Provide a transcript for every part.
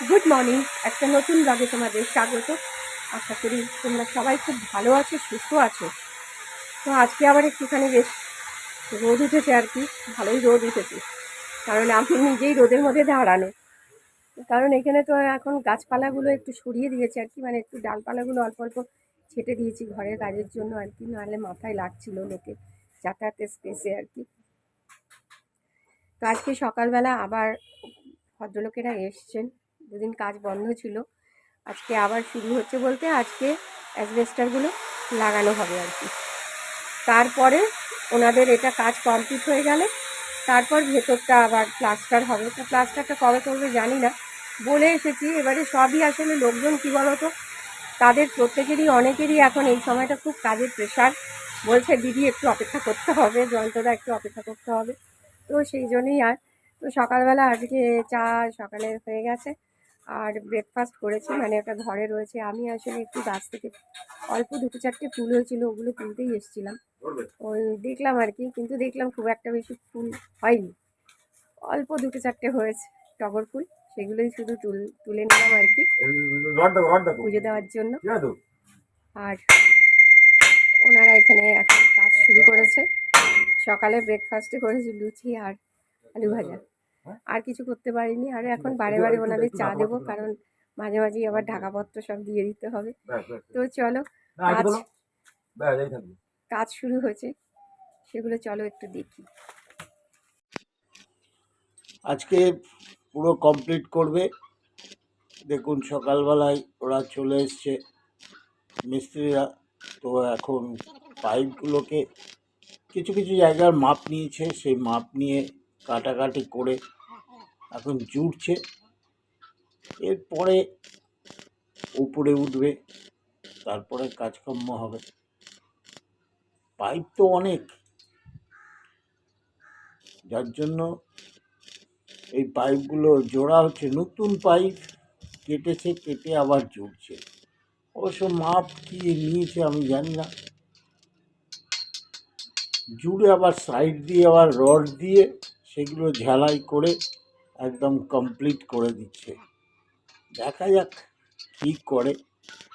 Good morning একটা নতুন ব্লগে তোমাদের স্বাগত। আশা করি তোমরা সবাই খুব ভালো আছো, সুস্থ আছো। তো আজকে আবার একটুখানি বেশ রোদ উঠেছে আর কি, ভালোই রোদ উঠেছে। কারণ আমি নিজেই রোদের মধ্যে দাঁড়ানো। কারণ এখানে তো এখন গাছপালাগুলো একটু সরিয়ে দিয়েছে আর কি মানে একটু ডালপালাগুলো অল্প অল্প ছেটে দিয়েছি ঘরের কাজের জন্য আর কি, নাহলে মাথায় লাগছিল লোকে যাতায়াতের স্পেসে আর কি। তো আজকে সকালবেলা আবার ভদ্রলোকেরা এসছেন। দুদিন কাজ বন্ধ ছিল। আজকে আবার শুরু হচ্ছে বলতে আজকে অ্যাসবেস্টারগুলো লাগানো হবে আর কি। তারপরে ওনাদের এটা কাজ কমপ্লিট হয়ে গেলে তারপর ভেতরটা আবার প্লাস্টার হবে। তো প্লাস্টারটা কবে করবে জানি না। বলে এসেছি, এবারে সবই আসলে লোকজন কী বলতো? তাদের প্রত্যেকেরই, অনেকেরই এখন এই সময়টা খুব কাজের প্রেশার বলছে, দিদি, একটু অপেক্ষা করতে হবে জয়ন্তদা একটু অপেক্ষা করতে হবে। তো সেই জন্যই আর। তো সকালবেলা আজকে চা সকালে হয়ে গেছে। আর ব্রেকফাস্ট করেছি মানে ওটা ঘরে রয়েছে। আমি আসলে একটু গাছ থেকে অল্প দুটো চারটে ফুল হয়েছিল, ওগুলো তুলতেই এসেছিলাম। ওই দেখলাম আর কি, কিন্তু দেখলাম খুব একটা বেশি ফুল হয়নি। অল্প দুটো চারটে হয়েছে টগর ফুল, সেগুলোই শুধু তুল, তুলে নিলাম আর কি। পুজো দেওয়ার জন্য। আর ওনারা এখানে এখন কাজ শুরু করেছে। সকালে ব্রেকফাস্টে করেছি লুচি আর আলু ভাজা। আর কিছু করতে পারিনি। আর এখন বারে বারে ওনাদের চা দেবো কারণ মাঝে মাঝেই আবার ঢাকাপত্র সব দিয়ে দিতে হবে। তো চলো কাজ শুরু হয়েছে সেগুলো চলো একটু দেখি। আজকে পুরো কমপ্লিট করবে। দেখুন সকালবেলায় ওরা চলে এসছে মিস্ত্রিরা। তো এখন পাইপগুলোকে কিছু কিছু জায়গার মাপ নিয়েছে। সেই মাপ নিয়ে কাটাকাটি করে এখন জুড়ছে। এরপরে উপরে উঠবে, তারপরে কাজকর্ম হবে। পাইপ তো অনেক। যার জন্য এই পাইপগুলো জোড়া হচ্ছে, নতুন পাইপ কেটেছে, কেটে আবার জুড়ছে। অবশ্য মাপ কি নিয়েছে আমি জানি না। জুড়ে আবার সাইড দিয়ে আবার রড দিয়ে সেগুলো ঝালাই করে একদম কমপ্লিট করে দিচ্ছে। দেখা যাক কী করে।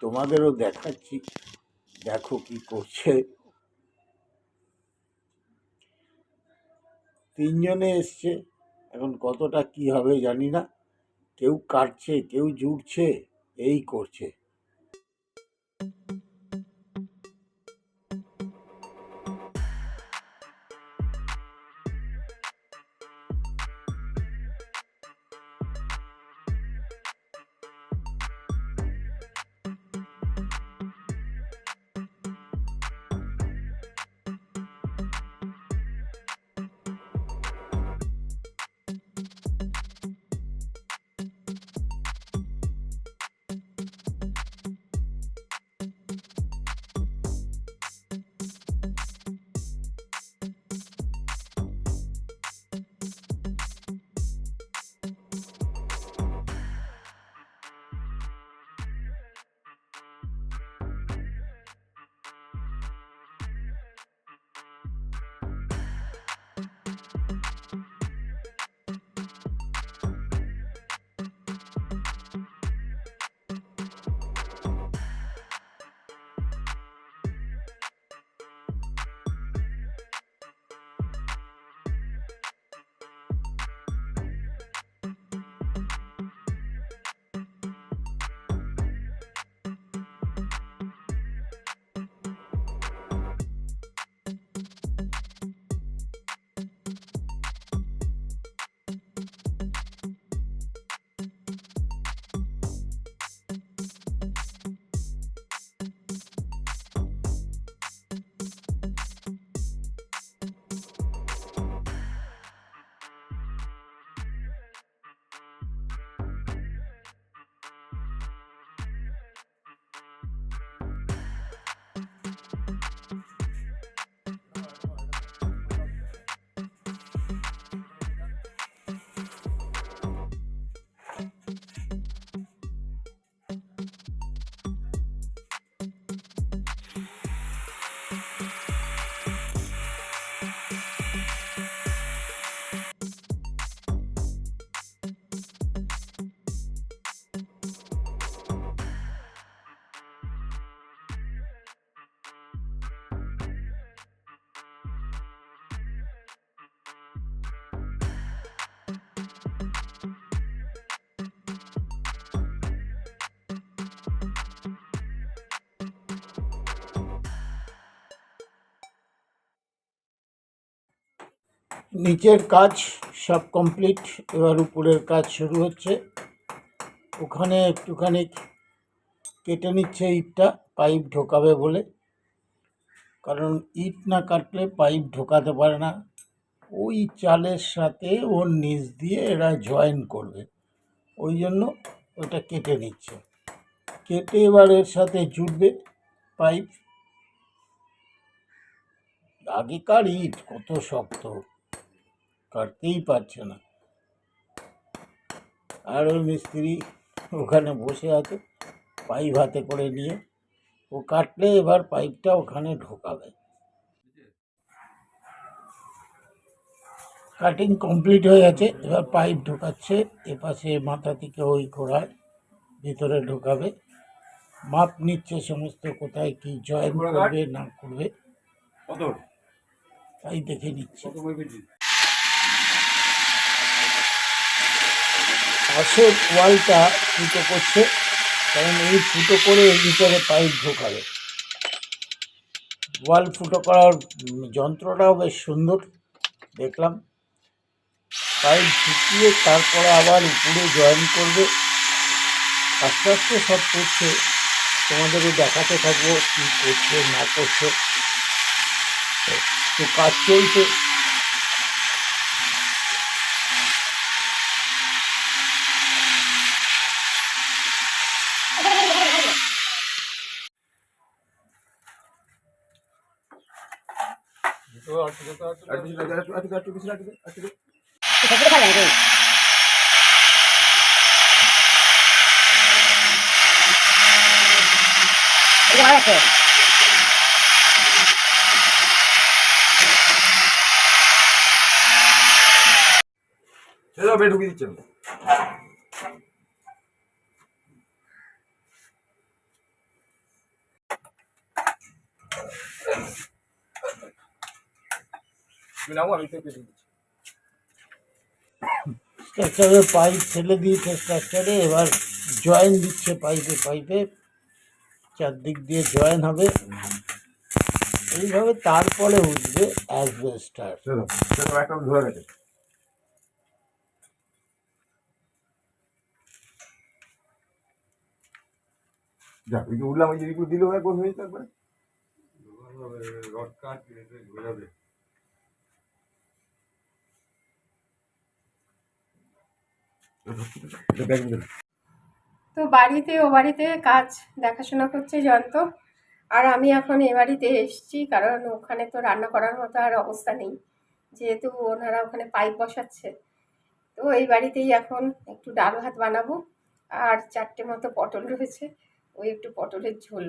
তোমাদেরও দেখাচ্ছি। দেখো কি করছে। তিনজনে এসছে। এখন কতটা কি হবে জানি না। কেউ কাটছে, কেউ জুড়ছে, এই করছে। নিচের কাজ সব কমপ্লিট, এবার উপরের কাজ শুরু হচ্ছে। ওখানে একটুখানি কেটে নিচ্ছে ইটটা, পাইপ ঢোকাবে বলে। কারণ ইট না কাটলে পাইপ ঢোকাতে পারে না। ওই চালের সাথে ওর নিচ দিয়ে এরা জয়েন করবে। ওই জন্য ওটা কেটে নিচ্ছে। কেটে এবার এর সাথে জুটবে পাইপ। আগেকার ইট কত শক্ত। কাটতেই পারছে না। আর ওই মিস্ত্রি ওখানে বসে আছে পাইপ হাতে করে নিয়ে। ও কাটলে এবার পাইপটা ওখানে ঢোকাবে। কাটিং কমপ্লিট হয়ে গেছে এবার পাইপ ঢোকাচ্ছে এপাশে মাথা থেকে ওই ঘোড়ায় ভিতরে ঢোকাবে। মাপ নিচ্ছে সমস্ত কোথায় কি জয়েন করবে না করবে। তাই দেখে নিচ্ছে। পাশের ওয়ালটা ফুটো করছে, কারণ এই ফুটো করে ভিতরে পাইপ ঢোকাবে। ওয়াল ফুটো করার যন্ত্রটাও বেশ সুন্দর, দেখলাম। পাইপ ঢুকিয়ে তারপরে আবার উপরে জয়েন করবে। আস্তে আস্তে সব করছে, তোমাদেরও দেখাতে থাকব কী করছে, না করছে। তো কাজ চলছে আর কিছু লাগে, আর কিছু- আর কিছু- আর কিছু- আর কিছু- আর কিছু- ছেড়ে দাও, বেড ঢুকিয়ে দিচ্ছি আমি। তুমি আমি তো দিচ্ছি। স্ট্রাকচারে পাইপ ফেলে দিয়েছে স্ট্রাকচারে এবার জয়েন দিচ্ছে পাইপে পাইপে চারদিক দিয়ে জয়েন হবে। এইভাবে তারপরে উঠবে অ্যাসবেস্টার ধরে গেছে। যাক, ওই যে উঠলাম, ওই যে একবার হয়ে যেত রড এটা ব্যাগ তো বাড়িতে, ও বাড়িতে কাজ, দেখাশোনা করছে যন্ত্র আর আমি এখন এ বাড়িতে এসেছি, কারণ ওখানে তো রান্না করার মতো আর অবস্থা নেই। যেহেতু ওনারা ওখানে পাইপ বসাচ্ছে। তো এই বাড়িতেই এখন একটু ডাল ভাত বানাবো। আর চারটে মতো পটল রয়েছে ওই একটু পটলের ঝোল।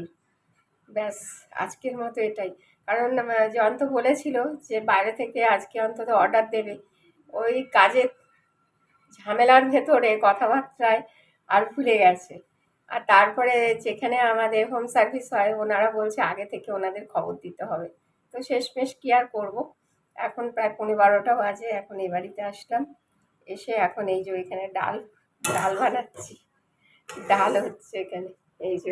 ব্যাস, আজকের মতো এটাই। কারণ জয়ন্ত বলেছিল যে বাইরে থেকে আজকে অন্তত অর্ডার দেবে। ওই কাজের ঝামেলার ভেতরে কথাবার্তায় আর ভুলে গেছে। আর তারপরে যেখানে আমাদের হোম সার্ভিস হয়, ওনারা বলছে আগে থেকে ওনাদের খবর দিতে হবে। তো শেষমেশ কি আর করব? এখন প্রায় পনেরো বারোটা বাজে, এখন এই বাড়িতে আসলাম। এসে এখন এই যে এখানে ডাল ডাল বানাচ্ছি। ডাল হচ্ছে এখানে, এই যে।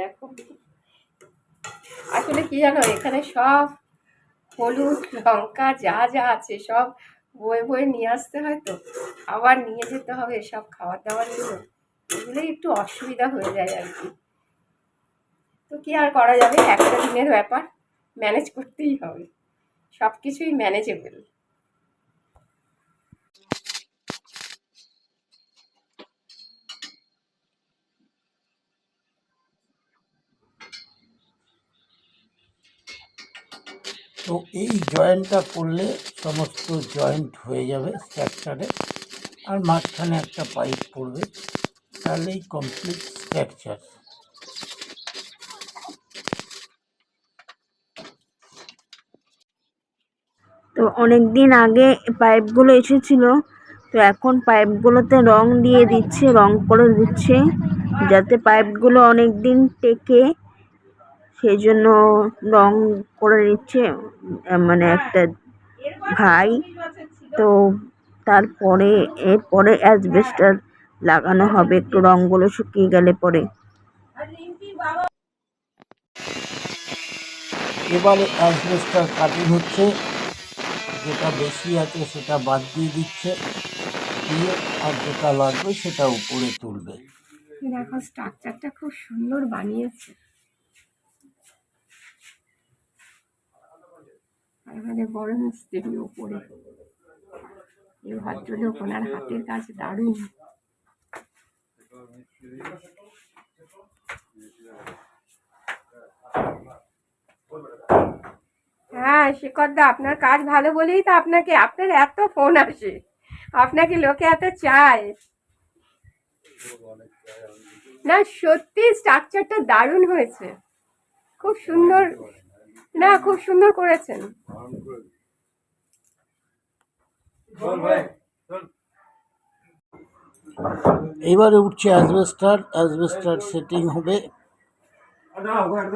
দেখো। আসলে কি জানো, এখানে সব হলুদ, লঙ্কা, যা যা আছে সব বয়ে বয়ে নিয়ে আসতে হয় তো? আবার নিয়ে যেতে হবে সব খাবার দাবারগুলো এগুলোই একটু অসুবিধা হয়ে যায় আর কি। তো কী আর করা যাবে? একটা দিনের ব্যাপার। ম্যানেজ করতেই হবে। সব কিছুই ম্যানেজেবল তো এই জয়েন্টটা করলে সমস্ত জয়েন্ট হয়ে যাবে স্ট্রাকচারে। আর মাঝখানে একটা পাইপ পড়বে, তাহলেই কমপ্লিট স্ট্রাকচার তো অনেক দিন আগে পাইপগুলো এসেছিল, তো এখন পাইপগুলোতে রং দিয়ে দিচ্ছে, রং করে দিচ্ছে, যাতে পাইপগুলো অনেক দিন টেকে সেই জন্য রং করে নিচ্ছে মানে একটা ভাই। তো তারপরে এরপরে অ্যাসবেস্টার লাগানো হবে একটু রঙগুলো শুকিয়ে গেলে পরে। এবারে অ্যাসবেস্টার কাটিং হচ্ছে যেটা বেশি আছে সেটা বাদ দিয়ে দিচ্ছে দিয়ে আর যেটা লাগবে সেটা উপরে তুলবে। দেখো স্ট্রাকচারটা খুব সুন্দর বানিয়েছে। আমাদের বড় মিস্ত্রি ওপরে। এই ভদ্রলোক ওনার হাতের কাজ দারুণ। হ্যাঁ শিকরদা আপনার কাজ ভালো বলেই তো আপনাকে, আপনার এত ফোন আসে। আপনাকে লোকে এত চায়। না, সত্যি স্ট্রাকচারটা দারুণ হয়েছে। খুব সুন্দর না, খুব সুন্দর করেছেন। এইবারে উঠছে অ্যাসবেস্টার অ্যাসবেস্টার সেটিং হবে।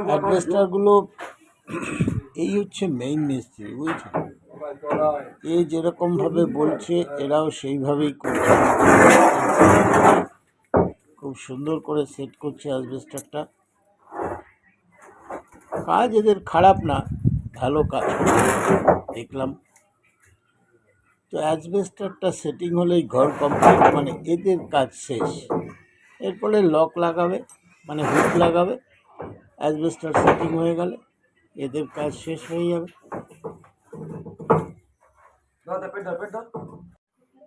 অ্যাসবেস্টারগুলো, এই হচ্ছে মেইন মিস্ত্রি বুঝছ এ যেরকমভাবে বলছে, এরাও সেইভাবেই করছে। খুব সুন্দর করে সেট করছে অ্যাসবেস্টারটা। কাজ এদের খারাপ না ভালো কাজ। দেখলাম। তো অ্যাসবেস্টারটা সেটিং হলেই ঘর কমপ্লিট মানে এদের কাজ শেষ। এরপরে লক লাগাবে মানে হুক লাগাবে। অ্যাসবেস্টার সেটিং হয়ে গেলে এদের কাজ শেষ হয়ে যাবে।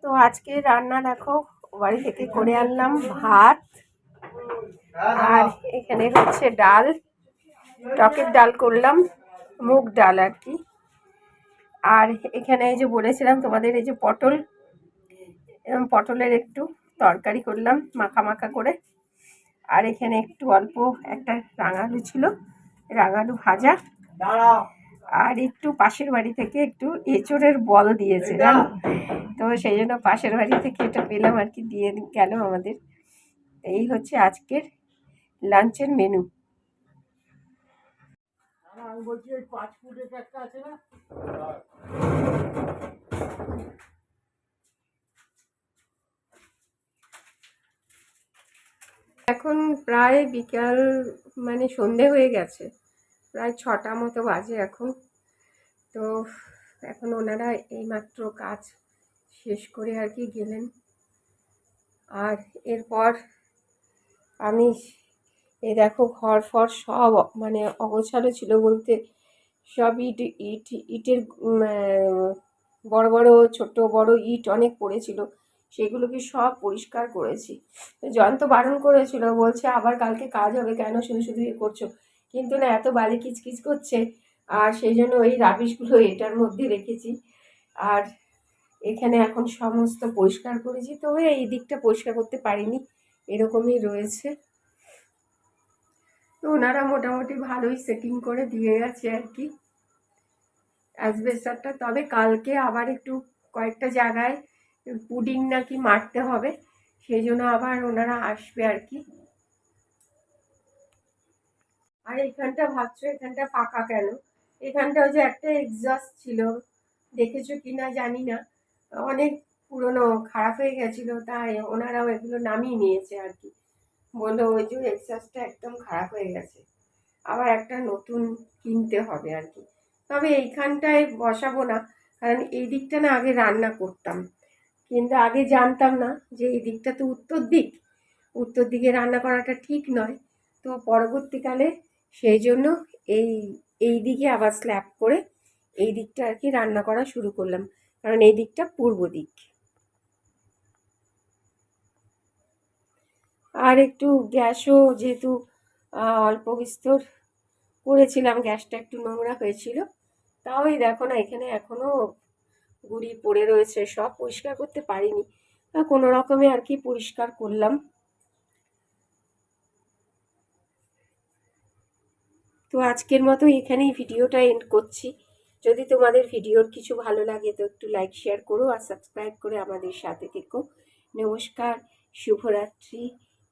তো আজকে রান্না দেখো বাড়ি থেকে করে আনলাম ভাত। আর এখানে হচ্ছে ডাল। টকের ডাল করলাম, মুগ ডাল আর কি। আর এখানে এই যে বলেছিলাম তোমাদের এই যে পটল পটলের একটু তরকারি করলাম মাখা মাখা করে। আর এখানে একটু অল্প একটা রাঙালু ছিল, রাঙালু ভাজা। আর একটু পাশের বাড়ি থেকে একটু এঁচড়ের বল দিয়েছে তো সেই জন্য পাশের বাড়ি থেকে এটা পেলাম আর কি, দিয়ে গেল আমাদের। এই হচ্ছে আজকের লাঞ্চের মেনু। আমি বলছি ওই পাঁচ ফুটের একটা আছে না? এখন প্রায় বিকাল মানে সন্ধে হয়ে গেছে। প্রায় ছটা মতো বাজে এখন। তো এখন ওনারা এইমাত্র কাজ শেষ করে আর কি গেলেন। আর এরপর আমি এই দেখো ঘর, ফর সব মানে অগোছালো ছিল বলতে সব ইট ইট, ইটের বড় বড়, ছোট, বড় ইট অনেক পড়েছিল। সেগুলোকে সব পরিষ্কার করেছি। জয়ন্ত বারণ করেছিল, বলছে আবার কালকে কাজ হবে কেন? শুধু শুধু এ করছ। কিন্তু না, এত বালি কিচকিচ করছে। আর সেই জন্য ওই রাবিশগুলো এটার মধ্যে রেখেছি। আর এখানে এখন সমস্ত পরিষ্কার করেছি। তবে এই দিকটা পরিষ্কার করতে পারিনি। এরকমই রয়েছে। তো ওনারা মোটামুটি ভালোই সেটিং করে দিয়ে গেছে আর কি। অ্যাসবেস্টারটা তবে কালকে আবার একটু কয়েকটা জায়গায় পুডিং নাকি মারতে হবে, সেই জন্য আবার ওনারা আসবে আর কি। আর এখানটা ভাবছ, এখানটা ফাঁকা কেন? এখানটা ওই যে একটা এক্সস্ট ছিল, দেখেছ কি না জানি না। অনেক পুরনো, খারাপ হয়ে গেছিল, তাই ওনারাও এগুলো নামিয়ে নিয়েছে আর কি। বলল, ওই যে এক্সস্টটা একদম খারাপ হয়ে গেছে। আবার একটা নতুন কিনতে হবে আর কি। তবে এইখানটায় বসাবো না, কারণ এই দিকটা না আগে রান্না করতাম। কিন্তু আগে জানতাম না যে এই দিকটা তো উত্তর দিক। উত্তর দিকে রান্না করাটা ঠিক নয়। তো পরবর্তীকালে সেই জন্য এই এই দিকে আবার স্ল্যাব করে এই দিকটা আর কি রান্না করা শুরু করলাম। কারণ এই দিকটা পূর্ব দিক। আর একটু গ্যাসও যেহেতু অল্প বিস্তর করেছিলাম, গ্যাসটা একটু নোংরা হয়েছিল। তাও এই দেখো না, এখানে এখনও গুড়ি পড়ে রয়েছে, সব পরিষ্কার করতে পারিনি। কোনো রকমে আর কি পরিষ্কার করলাম। তো আজকের মতো এখানেই ভিডিওটা এন্ড করছি। যদি তোমাদের ভিডিওর কিছু ভালো লাগে তো একটু লাইক শেয়ার করো আর সাবস্ক্রাইব করে আমাদের সাথে থেকো। নমস্কার, শুভরাত্রি।